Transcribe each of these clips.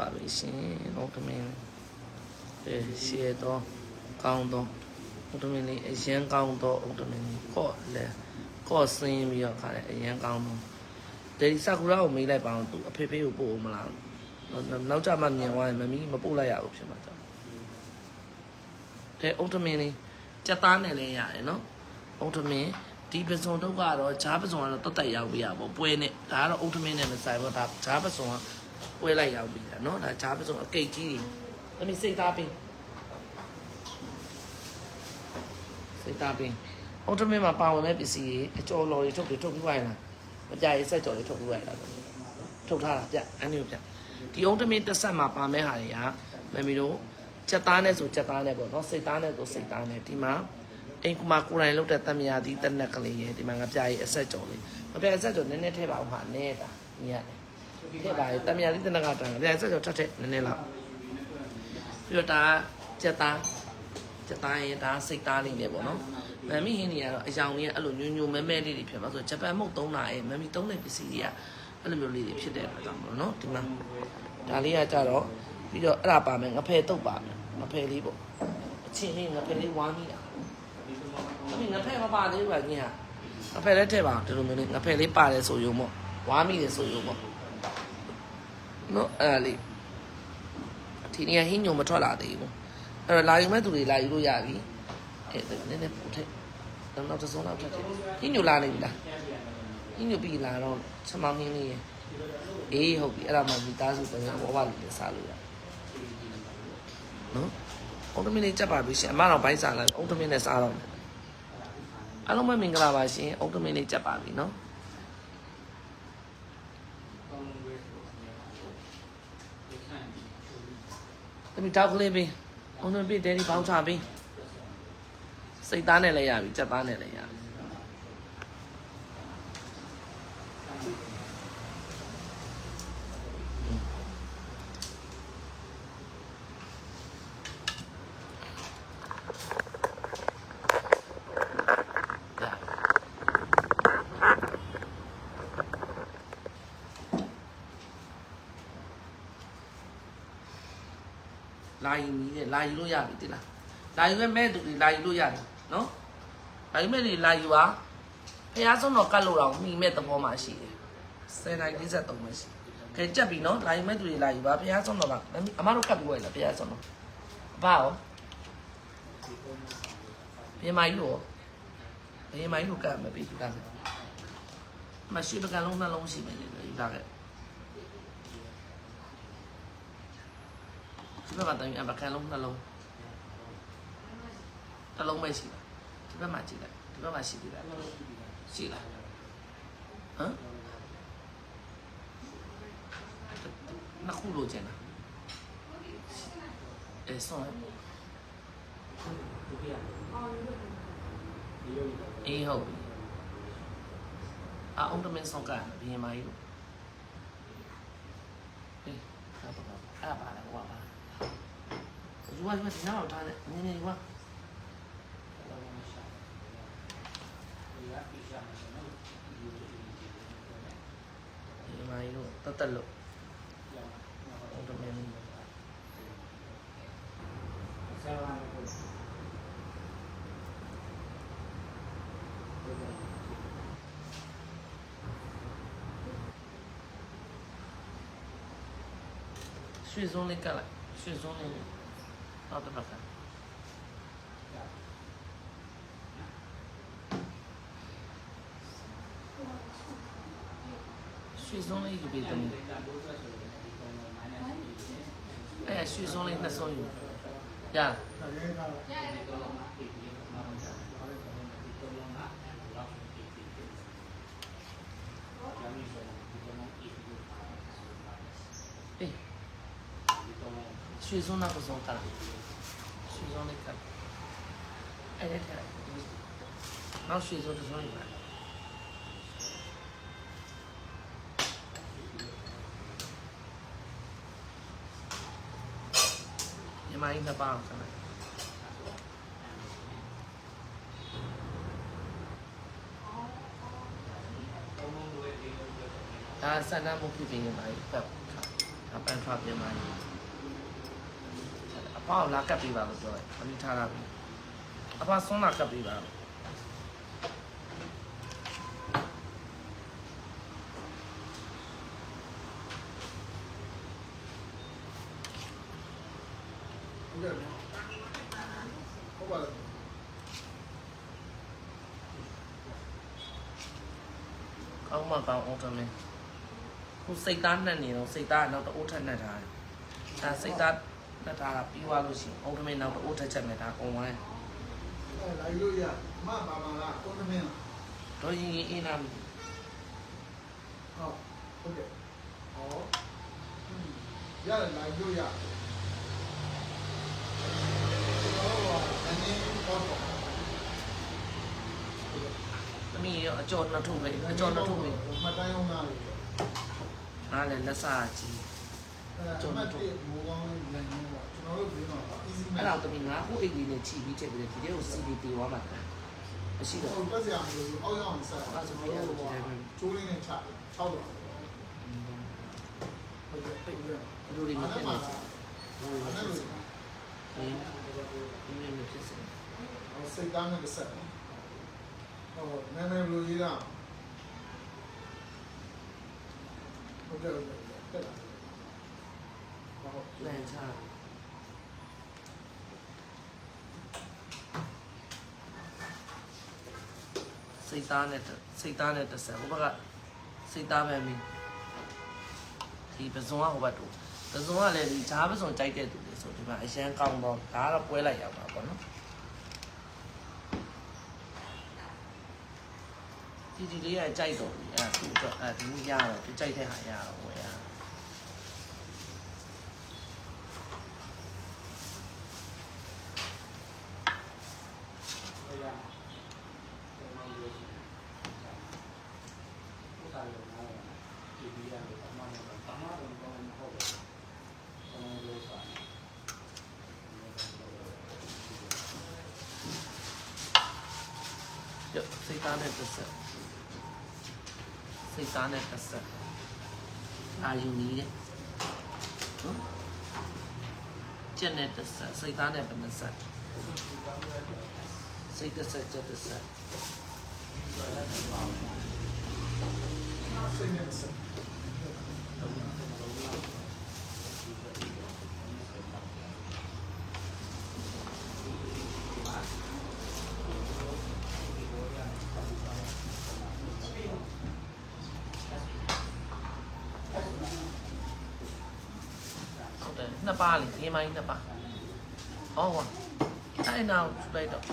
ပါပြီရှင်ဥတမင်းအဲရှေတော့ကောင်းတော့ဥတမင်းလေးအရင်ကောင်းတော့ဥတမင်းလေးကော့လဲကော့ဆင်းပြီးတော့ခါတယ်အရင်ကောင်းတော့ဒေဒီဆာကူရာကိုမေးလိုက်ပါအောင်သူအဖေဖေကိုပို့ဦးမလားနောက်ကြမှမြင်သွားရင်မမီမပို့လိုက်ရဘူးဖြစ်မှာကြောင့်တဲ့ဥတမင်းလေးကြက်သားနဲ့လည်းရတယ်နော်ဥတမင်းဒီပစုံတော့ကတော့ဂျားပစုံကတော့တတ်တက်ရောက်ပြရပေါ့ပွဲနဲ့ဒါကတော့ဥတမင်းနဲ့မဆိုင်ဘူးဒါဂျားပစုံက ဝဲလိုက်ရောက်ပြီလားနော်ဒါဂျားပစုံအကိတ်ကြီးတွေသမီးစိတ်သားပေးစိတ်သားပေးဟောတမင်းမှာပါဝင်တဲ့ပစ္စည်းတွေအကျော်လော်တွေထုတ်တွေထုတ်ပြီးပါရလားမကြိုက်စက်ကြော်တွေထုတ်ပြီးပါရလားထုတ်ထားတာပြအန်ဒီကိုပြဒီအောင်တမင်းတစ်ဆက်မှာပါမဲ့ဟာတွေကမမီတို့ချက်သားနဲ့ဆိုချက်သားနဲ့ပေါ့နော်စိတ်သားနဲ့ဆိုစိတ်သားနဲ့ဒီမှာအိမ်ကမှာကိုယ်တိုင်လုပ်တဲ့တမယာသီးတနက်ကလေးရယ်ဒီမှာငါပြရဲ့အဆက်ကြော်လေးမပြအဆက်ကြော်နည်းနည်းထည့်ပါဦးဟာနဲတာညရတယ် ထည့်ပါလေတမယာလေးတနကတန်ပြန်ဆက်ကြောထပ်ထည့်နည်းနည်းလောက်ပြီးတော့ဒါကြက်သားကြက်သားရင်ဒါစိတ်သားလေးနဲ့ပေါ့နော်မမ်မီဟင်းတွေကတော့အယောင်လေးကအဲ့လိုညွညွမဲမဲလေးတွေဖြစ်ပါဆိုဂျပန်မုတ်သုံးတာရဲ့မမ်မီသုံးတဲ့ပစ္စည်းတွေကအဲ့လိုမျိုးလေးတွေဖြစ်တဲ့အခါကြောင့်မလို့နော်ဒီမှာဒါလေးကကြတော့ပြီးတော့အဲ့ဒါပါမယ်ငဖယ်တုတ်ပါမယ်ငဖယ်လေးပေါ့အချင်းလေးငဖယ်လေးဝါးမိတာအမေငဖယ်မပါသေးဘူးကကြီးဟာငဖယ်လည်းထည့်ပါဒီလိုမျိုးလေးငဖယ်လေးပါတယ်ဆိုရုံပေါ့ဝါးမိတယ်ဆိုရုံပေါ့ နော်အဲ့ဒါလေးဒီနေ့ဟင်းညုံမထွက်လာသေးဘူးအဲ့တော့လာယူမဲ့သူတွေလာယူလို့ရပြီအဲ့ဒါနည်းနည်းပို့ထည့်တော့နောက်တစ်စုံလောက်ထည့်ထည့်ဟင်းညုံလာနေပြီလားဟင်းညုံပြီလာတော့ချက်မောင်းဟင်းလေးရေအေးဟုတ်ပြီအဲ့ဒါမှမိသားစုပုံစံဘောပါလေးနဲ့စားလို့ရနော်အုံတမင်းလေးကြက်ပါပြီရှင်အမတော့ဘိုင်းစားလိုက်အုံတမင်းနဲ့စားတော့မယ်အားလုံးပဲမင်္ဂလာပါရှင်အုံတမင်းလေးကြက်ပါပြီနော် တ မီတောက်ကလေးပေးအုံးသွင်းပေးဒဲဒီပေါင်းချပေးစိတ်သားနဲ့လည်းရပြီကြက်သားနဲ့လည်းရပြီရလာယူမီးတဲ့ လာယူလို့ရပြီတိလားလာယူမဲ့မဲ့သူတွေလာယူလို့ရတယ်နော်လာယူမဲ့တွေလာယူပါဖះဆုံးတော့ကတ်လို့တော့မိမဲ့သဘောမှရှိတယ်10နိုင်53မှရှိကဲကြက်ပြီနော်လာယူမဲ့သူတွေလာယူပါဖះဆုံးတော့ကအမတို့ကတ်ပြီးဝယ်လားဖះဆုံးတော့အဘရောပြင်မကြီးရောပြင်မကြီးကိုကတ်မပြီးဘူးလားမရှိပကံလုံးနှလုံးရှိမယ်လေယူလာခဲ့ ဒီဘက်မှာတိုင်းအပကံလုံးနှလုံးတစ်လုံးပဲရှိတာဒီဘက်မှာကြည့်လိုက်ဒီဘက်မှာရှိသေးတယ်ရှိလားဟမ်နှစ်ခုလိုချင်တာအဲဆုံးအေးဟုတ်ပြီအအောင်တမင်ဆောင်ကဘီမိုင်းလို့အေးအဲ့ပါအဲ့ပါလေ ဟောပါယူပါယူပါဒီနောက်ထားတယ်နည်းနည်းယူပါဒီမှာယူတတ်တက်လို့ဟုတ်တယ်မင်းရွှေစုံးလေးကတ်လိုက်ရွှေစုံးလေးနောက်တစ်ပတ်ကရွှေစုံးလေး ယူပေးတယ်အဲရွှေစုံးလေးနှစ်စုံယူရအေးရွှေစုံးနောက်တ စ်စုံကလာရွှေစုံးလေးကအဲ့ဒါထဲနောက်ရွှေစုံတစ်စုံယူပါညီမကြီးနှစ်ပါးအောင်ဆမ်းလိုက်ဒါဆန္ဒမှုဖြစ်ပြီးညီမကြီးပတ်ခါအပန်းထွက်ပြင်ပါ လေအဖောက်လာကပ်ပေးပါလို့ပြောတယ်အမိထားတာပြီအဖေဆုံးလာကပ်ပေးပါလို့ဟုတ်ကဲ့ဟုတ်ပါလားကောင်းမှကောင်းအောင်တယ်မင်းခုစိတ်သားနှက်နေတော့စိတ်သားကနောက်တအိုးထက်နှက်ထားတယ်အဲစိတ်သား နှက်ထားတာပြီးသွားလို့ရှိရင်အောင်တယ်မင်းနောက်တအိုးထက်ချက်မယ်ဒါအကုန်ဝိုင်းအဲလိုက်လို့ရမပါပါလားကိုနမင်းတော့ရင်ရင်အင်းနာဟုတ်ဟုတ်ကဲ့ဟောရတယ်လိုက်လို့ရတော့အနေပေါ်တော့သမီးရောအကျော်နှစ်ထုပ်ပဲအကျော်နှစ်ထုပ်ပဲမတိုင်းအောင်လားငါလည်းလက်စားကြီးအဲ ကျွန်တော်တို့ဘူကောင်းလည်းလည်းကျွန်တော်တို့ပြောတော့ easy အဲ့တော့သမီးငါခုအိတ်လေးနဲ့ခြိပြီးချက်ပြီးတယ်ဒီထဲကိုစီဒီတီသွားမှာတယ်မရှိတော့ဟိုတက်စရာမလိုအောက်ရောက်အောင်ဆက်ကျိုးလေးနဲ့ချ6တော့ဟုတ်ကဲ့ပြည့်ရဘယ်လိုတွေမဖြစ်နေစအဲ့လိုဟင်းဒီနေ့မဖြစ်စစိတ်သားနဲ့ဆက်ဟောနာမည်ဘယ်လိုရေးတာဟုတ်ကဲ့ဟုတ်ကဲ့တက်လာ ဟုတ်လန်ချစိတ်သားနဲ့စိတ်သားနဲ့တစ်ဆက်ဟိုဘက်ကစိတ်သားပဲမင်းဒီပဇွန်ကဟိုဘက်တို့ပဇွန်ကလည်းဒီဈာပဇွန်ကြိုက်တဲ့သူတွေဆိုဒီမှာအရန်ကောင်းတော့ဒါကတော့ပွဲလိုက်ရမှာပေါ့နော်ဒီဒီလေးကကြိုက်တော့အဲသူတော့အဲဒီရတော့သူကြိုက်တဲ့ဟာရတော့ဝယ်ရရ စိတ်သားနဲ့တစ်ဆက်စိတ်သားနဲ့တစ်ဆ က်အာယူနီးတယ်နော်ကျက်နဲ့တစ်ဆက်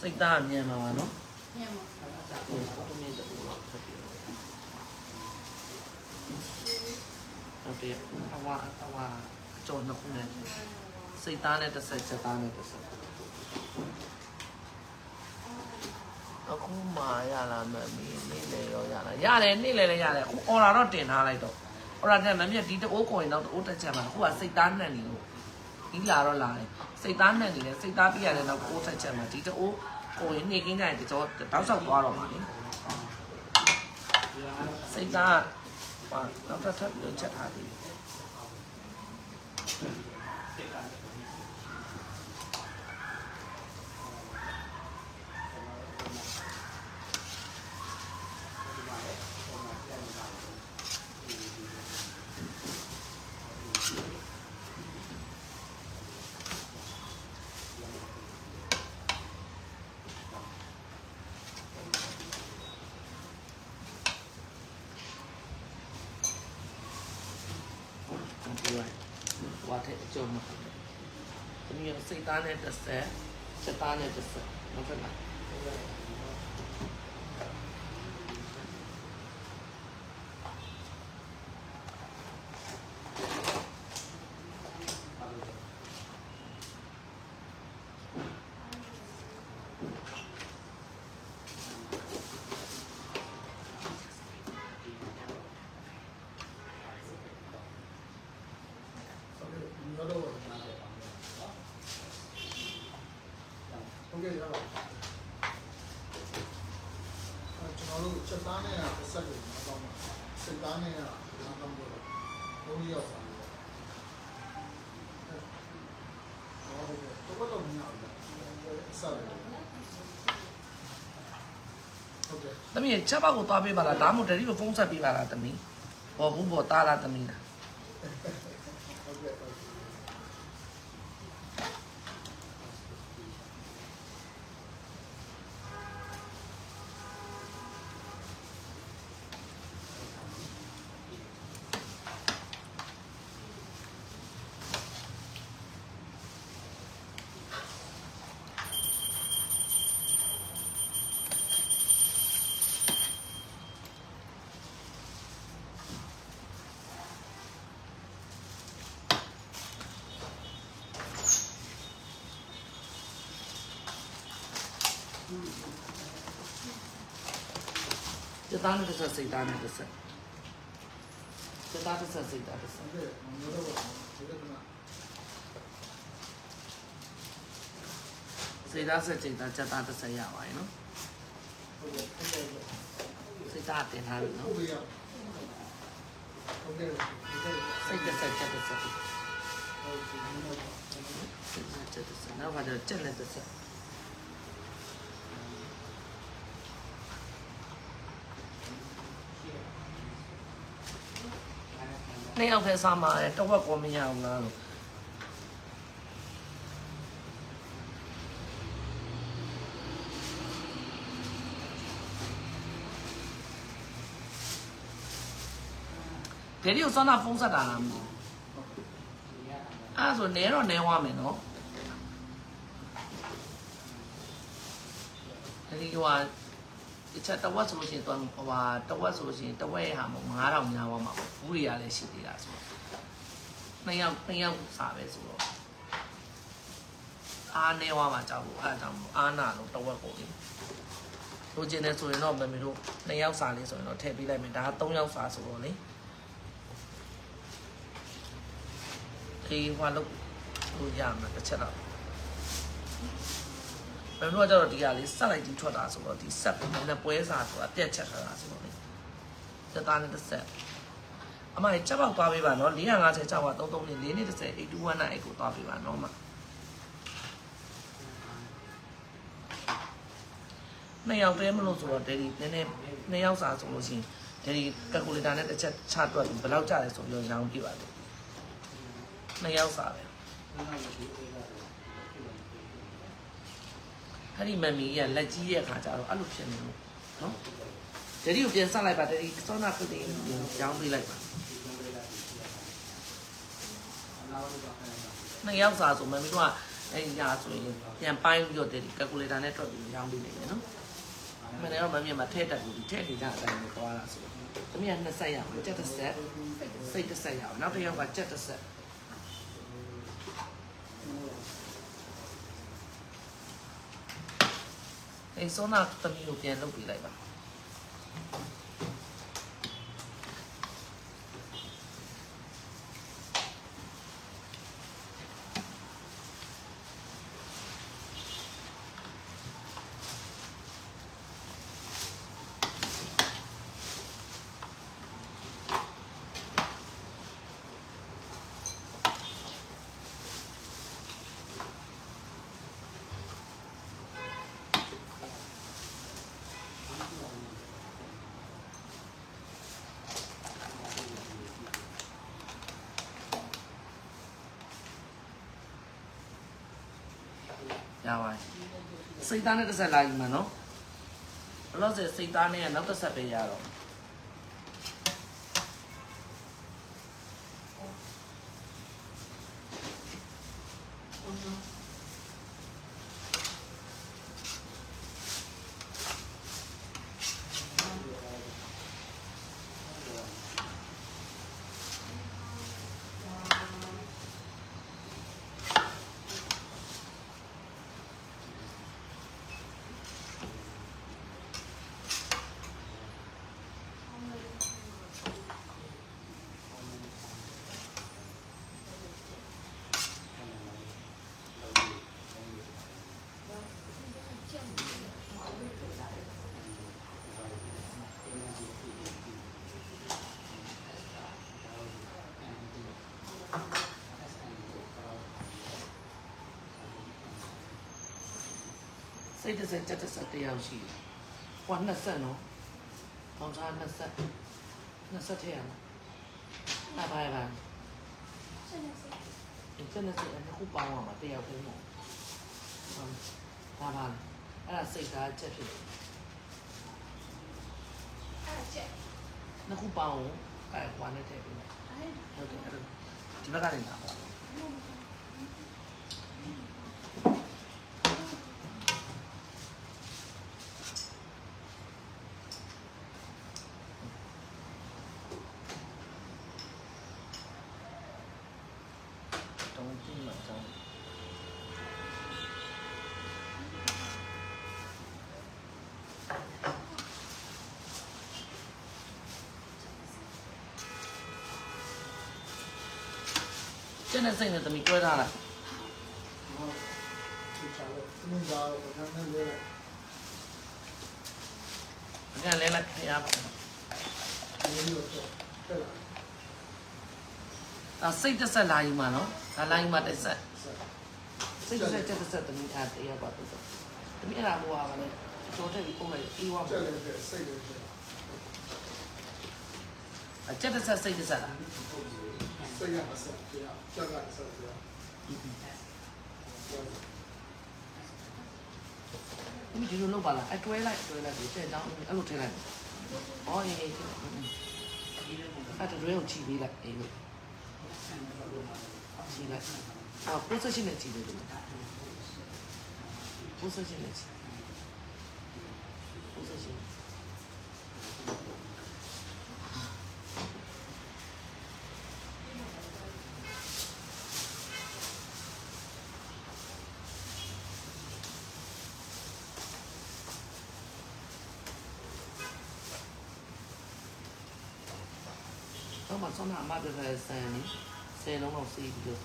စိတ်သားနဲ့ဘယ်နှဆက်စိတ်တ စ်ဆက်ကျက်တစ်ဆက်စိတ်နဲ့ဆက်ဟုတ်တယ်နှစ်ပါးလေဒီမိုင်းနှစ်ပါးဟောကွာအဲ့နောက်လိုက်တော့စိတ်သားမြန်မှာပါနော်ညမဟုတ်ကဲ့တူတော့ဖတ်ပြဟုတ်တယ်အဝအဝအကျော်နှစ်ခုနဲ့စိတ်သားနဲ့တစ်ဆက်ချက်သားနဲ့တစ်ဆက်အခုမှရလာမမီနေ့လေရောရလာရတယ်နေ့လေလည်းရတယ်အခုအော်ရာတော့တင်ထားလိုက်တော့အော်ရာတက်မမြတ်ဒီတအိုးကိုရင်တော့တအိုးတက်ချက်မှာအခုကစိတ်သားနှံ့နေလို့ဒီလာတော့လာတယ်စိတ်သားနှံ့နေတယ်စိတ်သားပြရတယ်တော့တအိုးတက်ချက်မှာဒီတအိုးကိုရင်နေကင်းကြရင်တကြောတောက်ဆောက်သွားတော့မှာလေစိတ်သားဟာနောက်တစ်ထပ်ပြီးချက်ထားသေးတယ်ဒီဝိုင်းဝါတဲ့အကျုံးမှာ ဒီမျိုးစိတ်သားနဲ့တစ် ချက်သားနဲ့တစ်ဆက်နောက်ထပ်လားကဲ့ရပါအဲကျွန်တော်တို့ချက်သားနဲ့တစ်ဆက်ကိုမတော့မှာစိတ်သားနဲ့ကနားတော့တော့ဘုံရောက်ပါဟုတ်ကဲ့တော့တော့မရဘူးဆက်တယ်ဟုတ်ကဲ့သမီးချက်ပေါက်ကိုသွားပေးပါလားဒါမှမဟုတ်ဒယ်ဒီကိုဖုန်းဆက်ပေးပါလားသမီးဘောဘူးဘောသားလားသမီးလား စက်သားနဲ့တစ်ဆက်စိတ်သားနဲ့တစ်ဆက်စက်သားတစ်ဆက်စိတ်သားတစ်ဆက်ဟုတ်ကဲ့မလို့တော့ဒီကနေ့စိတ်သားဆက်စိတ်သားချက်သားတစ်ဆက်ရပါရဲ့နော်ဟုတ်ကဲ့ဟုတ်ကဲ့စိတ်သားတင်ထားပြီဟုနော်တ်ကဲ့ဟုတ်ကဲ့ဟုတ်ကဲ့စိတ်တစ်ဆက်ချက်တစ်ဆက်ဟုတ်ကဲ့စိတ်သားချက်တစ်ဆက်နောက်ခါကျတော့ချက်နဲ့တစ်ဆက် နှစ်ယောက်ပဲစားမှာတဝက်ကောမရအောင်လားလို့ဒေဒီကိုစောနာဖုန်းဆက်တာလားမသိဘူးအဲ့ဒါဆိုနဲတော့နဲသွားမယ်နော်ဒေဒီက ဟိုအချက်တဝက်ဆိုလို့ရှိရင်တော့ဟိုဟာတဝက်ဆိုလို့ရှိရင်တဝက်ရဲ့ဟာမဟုတ်9000ညာသွားမှာပေါ့ဘူးတွေရလည်းရှိသေးတာဆိုတော့နှစ်ယောက်နှစ်ယောက်စားပဲဆိုတော့အားနေသွားမှာကြောက်လို့အဲ့ဒါကြောင့်မို့အားနာလို့တဝက်ကိုလေလိုချင်တယ်ဆိုရင်တော့မမေတို့နှစ်ယောက်စားလေးဆိုရင်တော့ထည့်ပေးလိုက်မယ်ဒါက3ယောက်စားဆိုတော့လေအေးဟွာလို့လို့ရမှာတစ်ချက်တော့ ဘယ်လိုကြတော့ဒီကလေးဆက်လိုက်ကြီးထွက်တာဆိုတော့ဒီဆက်ပြီးလည်းပွဲစားဆိုတာပြက်ချက်ထားတာဆိုတော့လေစက်သားနဲ့တစ်ဆက်အမကြီးချက်ပေါက်သွားပေးပါနော်450ချက်ပေါက်33နဲ့4နဲ့30 821နဲ့8ကိုသွားပေးပါနော်မနှစ်ယောက်တည်းမလို့ဆိုတော့ဒယ်ဒီနည်းနည်းနှစ်ယောက်စာဆိုလို့ရှိရင်ဒယ်ဒီကယ်ကူလေတာနဲ့တစ်ချက်ချတွက်ပြီးဘယ်လောက်ကျလဲဆိုပြီးတော့ရောင်းပြပါလို့နှစ်ယောက်စာပဲ အဲ့ဒီမမီကလက်ကြီးရဲ့ခါကျတော့အဲ့လိုဖြစ်နေလို့နော်ဒယ်ဒီကိုပြန်ဆက်လိုက်ပါဒယ်ဒီစောနာကုတ်တင်ပြန်ကြောင်းပေးလိုက်ပါနှစ်ယောက်စာဆိုမမီတို့ကအဲ့ဒီညာဆိုရင်ပြန်ပိုင်းပြီးတော့ဒယ်ဒီကယ်ကူလေတာနဲ့တွက်ပြီးရောင်းပေးနေတယ်နော်မနေ့တော့မမြင်မှာထဲတက်ဘူးဒီထဲနေကြအတိုင်းကိုသွားတာဆိုတော့သမီးကနှစ်ဆက်ရအောင်ကြက်တစ်ဆက်စိတ်တစ်ဆက်ရအောင်နောက်တစ်ယောက်ကကြက်တစ်ဆက် အဲဆိုနာသမီးကိုပြန်လုပ်ပေးလိုက်ပါ ရပါတယ်စိတ်သားနဲ့တစ်ဆက်လာယူမှာနော်ဘလို့せစိတ်သားနဲ့ကနောက်တစ်ဆက်ပဲရတော့ စိတ်တစ်စက်ကြက်တစ်စက်တစ်ယောက်ရှိတယ်ဟိုကနှစ်ဆက်နော်ပေါင်းစားနှစ်ဆက်နှစ်ဆက်ထည့်ရမှာအဲ့ဘာလဲဆက်နေစေဒီစက်နှစ်ဆက်အခုပေါင်းရမှာတစ်ယောက်တည်းမဟုတ်ဟုတ်ဒါပါလေအဲ့ဒါစိတ်သားချက်ဖြစ်တယ်အဲ့ချက်နှစ်ခုပေါင်းအောင်အဲ့ဟွာနဲ့ထည့်ပေးမယ်အဲ့ဟုတ်တယ်အဲ့ဒါဒီဘက်ကနေလာပါ ကျန်တဲ့စိတ်နဲ့တမီတွဲထားလိုက်ဟုတ်ဒီချာလို့သင်္ကြားတော့ဘာနဲ့လဲအကန်လဲလိုက်ခရပါဒီလိုတော့တက်လာဒါစိတ်တစ်ဆက်လာယူမှာနော်ဒါလာယူမှာတစ်ဆက်ဆက်စိတ်တစ်ဆက်ချက်တစ်ဆက်တမီအားတရားပါတစ်ဆက်တမီအဲ့ဒါဟိုပါလေတော်တယ်ပြီးပုံလိုက်အေးဝါတက်လည်းတက်စိတ်လည်းတက်အချက်တစ်ဆက်စိတ်တစ်ဆက်လား စိတ်ရမဆက်ပြချက်ကဆက်ပြတမီဒီလိုလုပ်ပါလားအတွဲလိုက်အတွဲလိုက်ပြီးတဲ့ကြောင်းအဲ့လိုထည့်လိုက်အော်အေးအေးအဲ့ဒါတွဲကိုချီပေးလိုက်အေးလို့ချီလိုက်အော် position နဲ့ချီပေးတယ် position နဲ့ချီ position တော့မှဆောင်းနာအမပြတဲ့ဆန်နေဆယ်လုံးလောက်စီးပြီး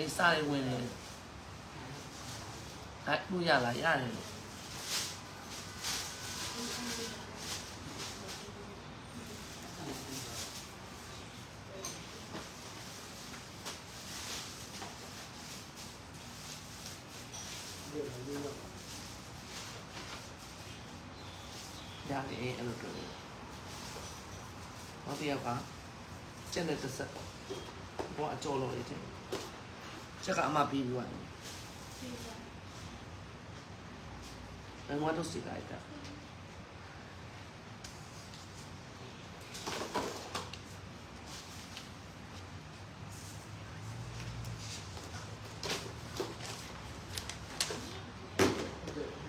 တော့သူတို့စိတ်နေတယ်နော်ဒါစီးခိုင်းတယ်စိတ်တစ်စက်ချက်တစ်စက်ဒီစားရဝင်တယ်အဲ့လူရလားရတယ်လို့ရတယ်အဲ့လိုတွေ့တယ်နောက်တစ်ယောက်ကကျက်တဲ့တစ်ဆက်ဘောအကျော်လို့လေးတင်ချက်ကအမပြီးပြီးသွားတယ် ဘယ်မှာတော့စိတ်လိုက်တာ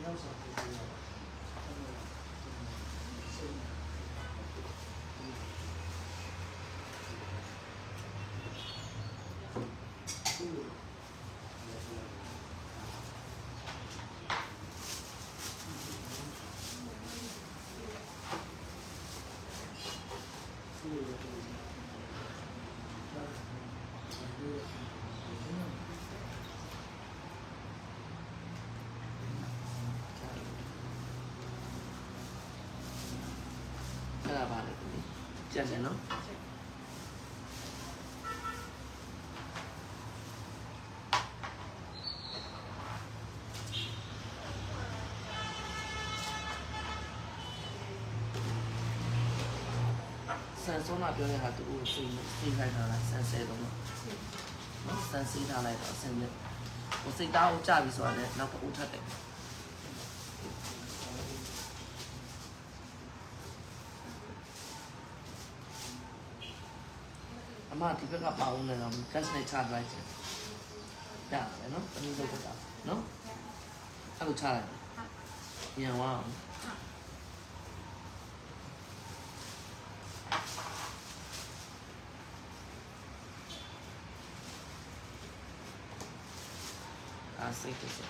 နောက်ဆောင်ပြရအောင်စိတ် အဲ့ဒါပါလေ ကျက်တယ်နော်ဆန်ဆုံးလာပြောတဲ့ဟာသူ့ကိုစိတ်စိတ်ခိုင်းထားလိုက်ဆန်ဆဲတော့နော်ဆန်စီးထားလိုက်တော့အဆင်ပြေဟိုစိတ်သားကိုကြပြီဆိုတာလည်းနောက်တော့ဦးထပ်တယ် informatica ka pauna nam kas ne chat lai che da no ani do ka no aku chat lai ya wa อาซิกสิ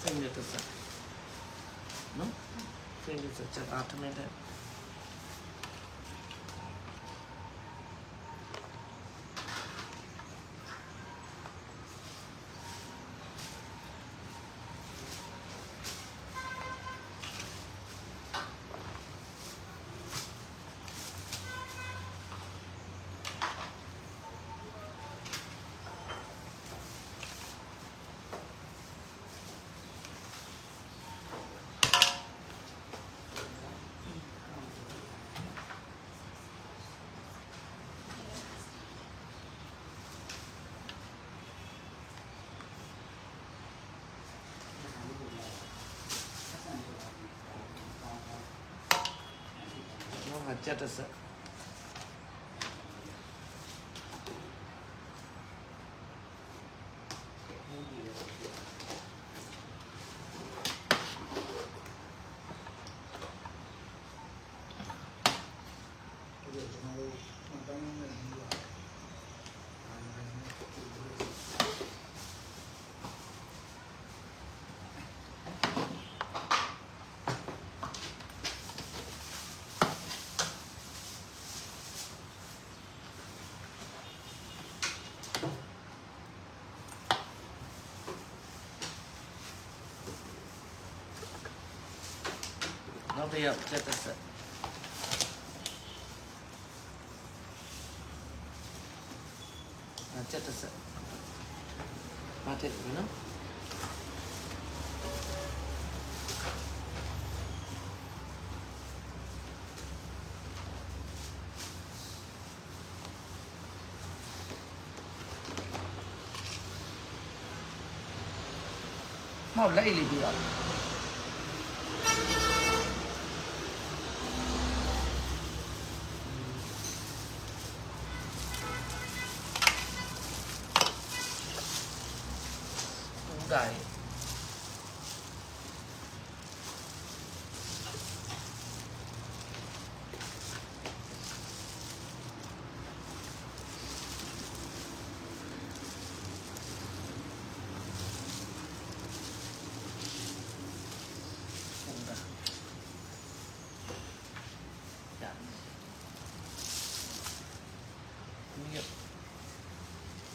ซึ่งเดือดสักเนาะ I think it's just automated. चेटस البياض ثلاثة ساعات ثلاثة منه؟ ما تدري مولا إلي بياض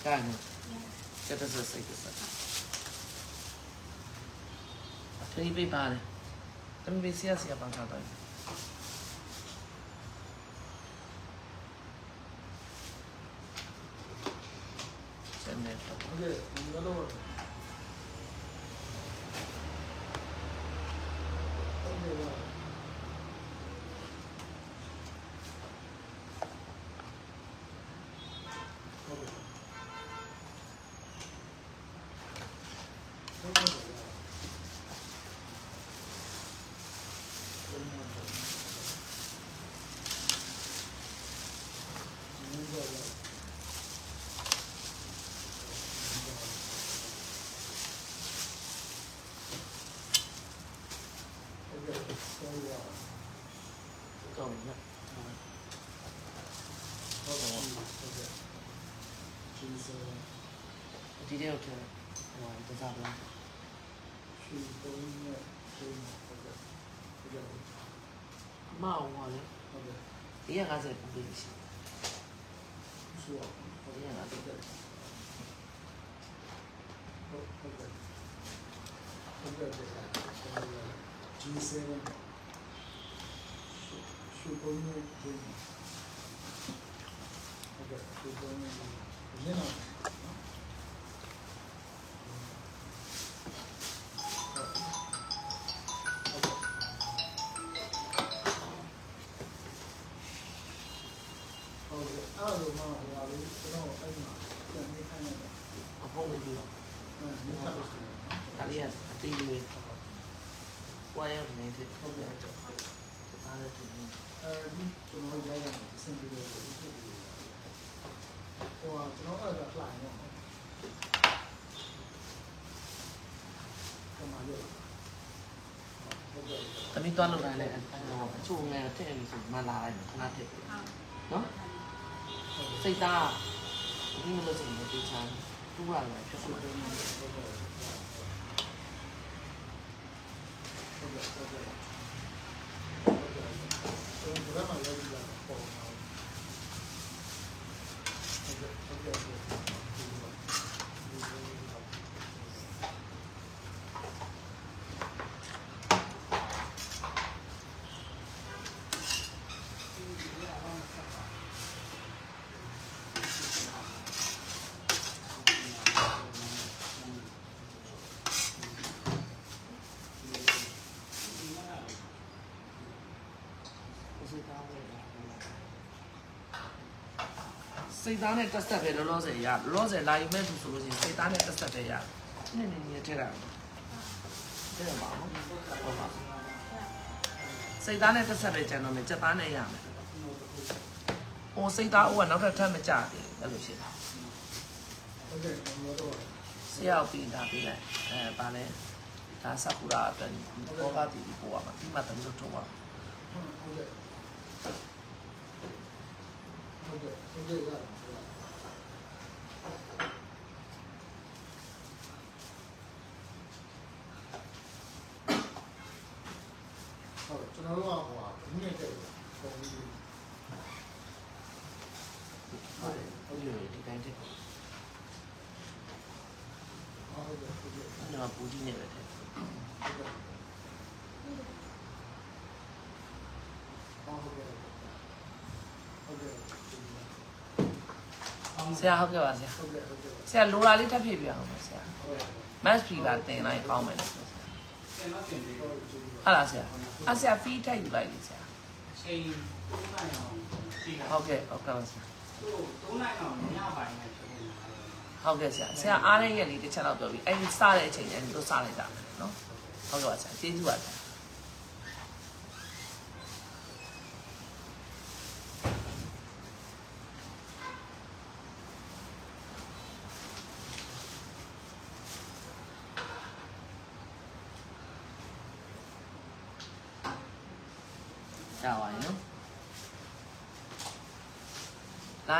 Keine. Ja, das ist richtig. Three be bad. Dann be siya siya pang tatay. 今天这个，まあ思わね。嫌がぜ、ビビし嫌がぜこれ人生の ကဲ့။သမီးသွားလို့တိုင်းလည်းဟိုအချို့ငယ်ထည့်ပြီဆိုမှလာလိုက်ခဏထည့်ပြီနော်။စိတ်သားဒီလိုဆိုရင်ဒီချမ်းတူရတယ်ဖြစ်ဖြစ်တယ် ဟုတ်ကဲ့ဟုတ်ကဲ့ဟုတ်ကဲ့ဟုတ်ကဲ့ကျွန်တော်ဗမာရိုက်ရတာပေါ့ဟုတ်ကဲ့ဟုတ်ကဲ့ စိတ်သားနဲ့တက်ဆက်ပဲလောလောဆယ်ရလောလောဆယ်လာယူမဲ့သူဆိုလို့ရှိရင်စိတ်သားနဲ့တက်ဆက်ပဲရနည်းနည်းနည်းထည့်တာထည့်ပါဦးဟုတ်ပါစိတ်သားနဲ့တက်ဆက်ပဲကျန်တော့မယ်စက်သားနဲ့ရမယ်ဟိုစိတ်သားဦးကနောက်ထပ်ထပ်မကြသေးဘူးအဲ့လိုရှိတာဟုတ်ကဲ့ကျွန်တော်တို့ဆရာကိုပြီးတာပြီးလိုက်အဲဗာလဲဒါဆကူရာအတွက်ဘောကတီပို့ရမှာပြီးမှတမျိုးထုတ်ပါဟုတ်ကဲ့ ဟုတ်ကဲ့ဟုတ်ကဲ့ရဟုတ်ကျွန်တော်တို့ကဟိုဟာဒီနေ့တည်းပုံပြီးဟုတ်တယ်ဟုတ်ပြီဒီတိုင်းတက်ဟုတ်ကဲ့ဟုတ်ကဲ့အဲ့တော့ပူကြီးနေပဲတဲ့ဟုတ်ကဲ့ဟုတ်ကဲ့ဟုတ်ကဲ့ ဆရာဟုတ်ကဲ့ပါဆရာဟုတ်ကဲ့ဟုတ်ကဲ့ဆရာလိုလာလေးထပ်ဖြည့်ပြအောင်ပါဆရာဟုတ်ကဲ့မတ်ဖီလာတင်လိုက်ကောင်းမယ်လို့ဆိုဆရာဟုတ်လားဆရာအဆရာဖီးထိုက်ယူလိုက်လေဆရာချိန်3နိုင်အောင်ရှိတာဟုတ်ကဲ့ဟုတ်ကဲ့ပါဆရာသူ့3နိုင်အောင်ညပိုင်းနဲ့ချိန်နေတာဟုတ်ကဲ့ဆရာဆရာအားရရဲ့လေးတစ်ချက်တော့ပြောပြီးအဲ့ဒီစတဲ့အချိန်ကျရင်တို့စလိုက်တာမယ်နော်ဟုတ်ကဲ့ပါဆရာကျေးဇူးပါဆရာကြာပါရင်နော်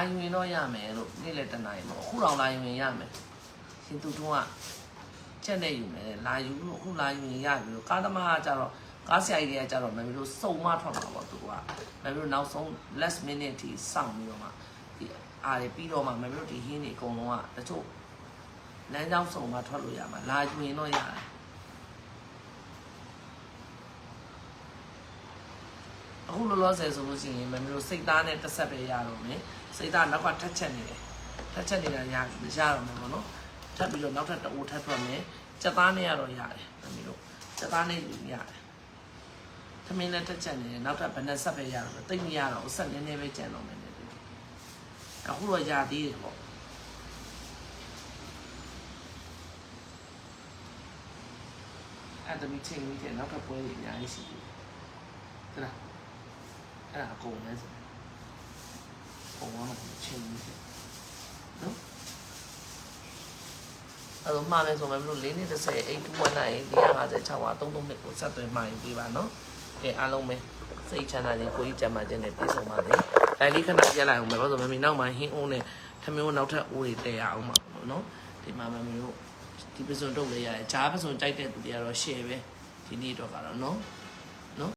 လာယူရင်တော့ရမယ်လို့နေ့လည်းတနားရင်ပေါ့အခုတော့လာယူရင်ရမယ်ရှင်သူတို့ကချက်နဲ့ယူမယ်လာယူလို့အခုလာယူရင်ရပြီလို့ကားသမားကကြတော့ကားဆရာကြီးတွေကကြတော့မမေတို့စုံမထွက်မှာပေါ့သူကမမေတို့နောက်ဆုံး last minute ထိစောင့်ပြီးတော့မှဒီအားတွေပြီးတော့မှမမေတို့ဒီဟင်းတွေအကုန်လုံးကတချို့လမ်းကြောင်းစုံမထွက်လို့ရမှာလာယူရင်တော့ရတယ် အခုလောလောဆယ်ဆိုလို့ရှိရင်မမေတို့စိတ်သားနဲ့တစ်ဆက်ပဲရတော့မယ်စိတ်သားနောက်ကထက်ချက်နေတယ်ထက်ချက်နေတာရရတော့မယ်ပေါ့နော်ထပ်ပြီးတော့နောက်ထပ်တအိုးထပ်ထွက်မယ်စက်သားနဲ့ရတော့ရတယ်မမေတို့စက်သားနဲ့ယူရတယ်သမင်းနဲ့ထက်ချက်နေတယ်နောက်ထပ်ဘယ်နဲ့ဆက်ပဲရတော့တိတ်မရတော့ဘူးဆက်နည်းနည်းပဲကြံတော့မယ်နဲ့တူအခုတော့ရသေးတယ်ပေါ့အဲ့ဒါမီချင်းကြီးတဲ့နောက်ထပ်ပွဲတွေအများကြီးရှိတယ်ဟုတ်လား အဲ့ဒါအကုန်လဲဆိုပုံမှန်ချင်းကြီးနော်အဲ့တော့မှားလဲဆိုမှမလို့၄နှစ်30 819 456ပါ33နှစ်ကိုဆက်သွင်းမှယူပေးပါနော်ကဲအားလုံးပဲစိတ်ချမ်းသာခြင်းကိုယ်ကြီးကျန်းမာခြင်းနဲ့ပြည့်စုံပါစေဒါလေးခဏရက်လိုက်အောင်မယ်ဘာလို့ဆိုမမီနောက်မှဟင်းအုံးနဲ့ထမျိုးနောက်ထပ်အိုးတွေတည်ရအောင်ပါနော်ဒီမှာမမီတို့ဒီပစုံတုတ်လေးရတယ်ဂျားပစုံကြိုက်တဲ့သူတွေကတော့ share ပဲဒီနေ့တော့ကတော့နော်